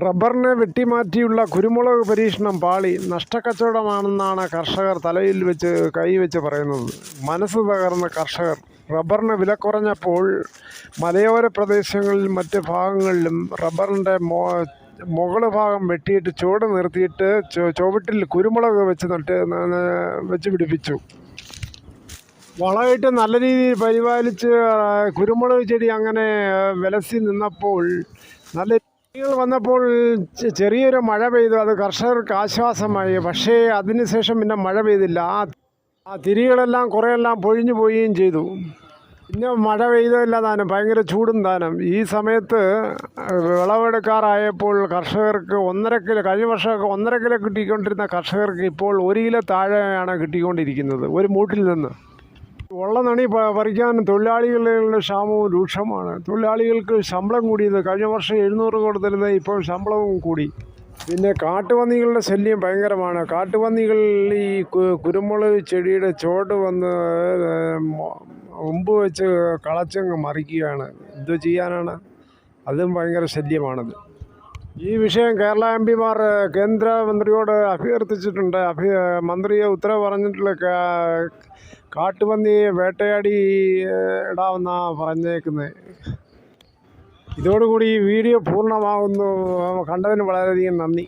റബ്ബറിനെ വെട്ടിമാറ്റിയുള്ള കുരുമുളക് പരീക്ഷണം പാളി നഷ്ടക്കച്ചവടമാണെന്നാണ് കർഷകർ തലയിൽ വെച്ച് കൈവച്ച് പറയുന്നത്. മനസ്സ് തകർന്ന കർഷകർ റബ്ബറിന് വില കുറഞ്ഞപ്പോൾ മലയോര പ്രദേശങ്ങളിൽ മറ്റ് ഭാഗങ്ങളിലും റബ്ബറിന്റെ മോ മുകൾ ഭാഗം വെട്ടിയിട്ട് ചുവട് നിർത്തിയിട്ട് ചുവട്ടിൽ കുരുമുളക് വെച്ച് നട്ട് വെച്ച് പിടിപ്പിച്ചു. വളമായിട്ട് നല്ല രീതിയിൽ പരിപാലിച്ച് കുരുമുളക് ചെടി അങ്ങനെ വിലസി നിന്നപ്പോൾ നല്ല ചെടികൾ വന്നപ്പോൾ ചെറിയൊരു മഴ പെയ്തു. അത് കർഷകർക്ക് ആശ്വാസമായി. പക്ഷേ അതിനുശേഷം പിന്നെ മഴ പെയ്തില്ല. ആ ആ തിരികളെല്ലാം കുറേയെല്ലാം പൊഴിഞ്ഞു പോവുകയും ചെയ്തു. പിന്നെ മഴ പെയ്തതല്ല താനും. ഭയങ്കര ചൂടും താനും. ഈ സമയത്ത് വിളവെടുക്കാറായപ്പോൾ കർഷകർക്ക് ഒന്നര കിലോ കഴിഞ്ഞ വർഷമൊക്കെ ഒന്നര കിലോ കിട്ടിക്കൊണ്ടിരുന്ന കർഷകർക്ക് ഇപ്പോൾ ഒരു കിലോ താഴെയാണ് കിട്ടിക്കൊണ്ടിരിക്കുന്നത്. ഒരു മൂട്ടിൽ നിന്ന്. ഉള്ള നണി പ- പറിക്കാൻ തൊഴിലാളികളുടെ ക്ഷാമവും രൂക്ഷമാണ്. തൊഴിലാളികൾക്ക് ശമ്പളം കൂടിയത് കഴിഞ്ഞ വർഷം എഴുന്നൂറ് കൊടുത്തിരുന്നത് ഇപ്പോൾ ശമ്പളവും കൂടി. പിന്നെ കാട്ടുപന്നികളുടെ ശല്യം ഭയങ്കരമാണ്. കാട്ടുപന്നികൾ ഈ കുരുമുളക് ചെടിയുടെ ചോട് വന്ന് മുമ്പ് വെച്ച് കളച്ചങ്ങ് മറിക്കുകയാണ്. എന്ത് ചെയ്യാനാണ്? അതും ഭയങ്കര ശല്യമാണത്. ഈ വിഷയം കേരള എം പിമാർ കേന്ദ്രമന്ത്രിയോട് അഭ്യർത്ഥിച്ചിട്ടുണ്ട്. അഭി മന്ത്രിയെ ഉത്തരവ് പറഞ്ഞിട്ടുള്ള കാട്ടുപന്നിയെ വേട്ടയാടി ഇടാവുന്ന പറഞ്ഞേക്കുന്നത് ഇതോടുകൂടി ഈ വീഡിയോ പൂർണമാകുന്നു കണ്ടതിന് വളരെയധികം നന്ദി.